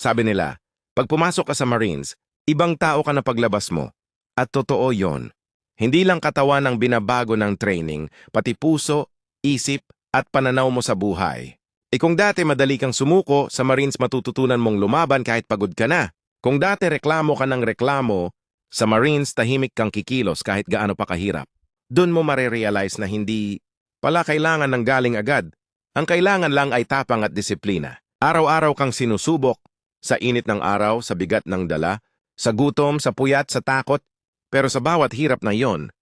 Sabi nila, pag pumasok ka sa Marines, ibang tao ka na paglabas mo. At totoo yon. Hindi lang katawan ang binabago ng training, pati puso, isip, at pananaw mo sa buhay. E kung dati madali kang sumuko, sa Marines matututunan mong lumaban kahit pagod ka na. Kung dati reklamo ka ng reklamo, sa Marines tahimik kang kikilos kahit gaano pa kahirap. Doon mo marerealize na hindi pala kailangan ng galing agad. Ang kailangan lang ay tapang at disiplina. Araw-araw kang sinusubok, sa init ng araw, sa bigat ng dala, sa gutom, sa puyat, sa takot, pero sa bawat hirap na yon,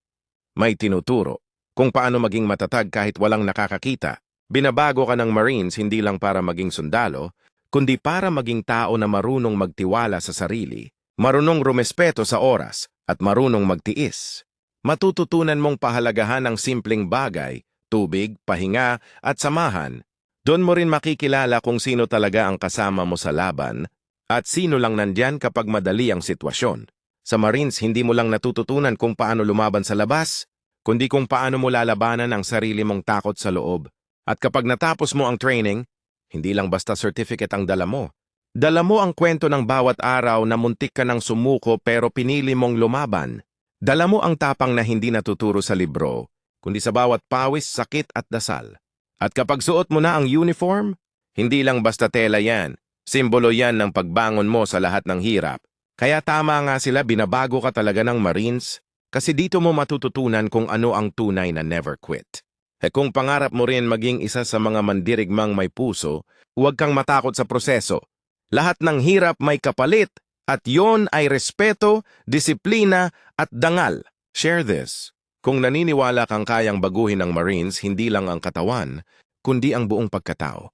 may tinuturo kung paano maging matatag kahit walang nakakakita. Binabago ka ng Marines hindi lang para maging sundalo, kundi para maging tao na marunong magtiwala sa sarili, marunong rumespeto sa oras, at marunong magtiis. Matututunan mong pahalagahan ang simpleng bagay, tubig, pahinga, at samahan. Doon mo rin makikilala kung sino talaga ang kasama mo sa laban at sino lang nandyan kapag madali ang sitwasyon. Sa Marines, hindi mo lang natututunan kung paano lumaban sa labas, kundi kung paano mo lalabanan ang sarili mong takot sa loob. At kapag natapos mo ang training, hindi lang basta certificate ang dala mo. Dala mo ang kwento ng bawat araw na muntik ka ng sumuko pero pinili mong lumaban. Dala mo ang tapang na hindi natuturo sa libro, kundi sa bawat pawis, sakit at dasal. At kapag suot mo na ang uniform, hindi lang basta tela yan. Simbolo yan ng pagbangon mo sa lahat ng hirap. Kaya tama nga sila binabago ka talaga ng Marines kasi dito mo matututunan kung ano ang tunay na never quit. E kung pangarap mo rin maging isa sa mga mandirigmang may puso, huwag kang matakot sa proseso. Lahat ng hirap may kapalit at yon ay respeto, disiplina at dangal. Share this. Kung naniniwala kang kayang baguhin ng Marines hindi lang ang katawan, kundi ang buong pagkatao.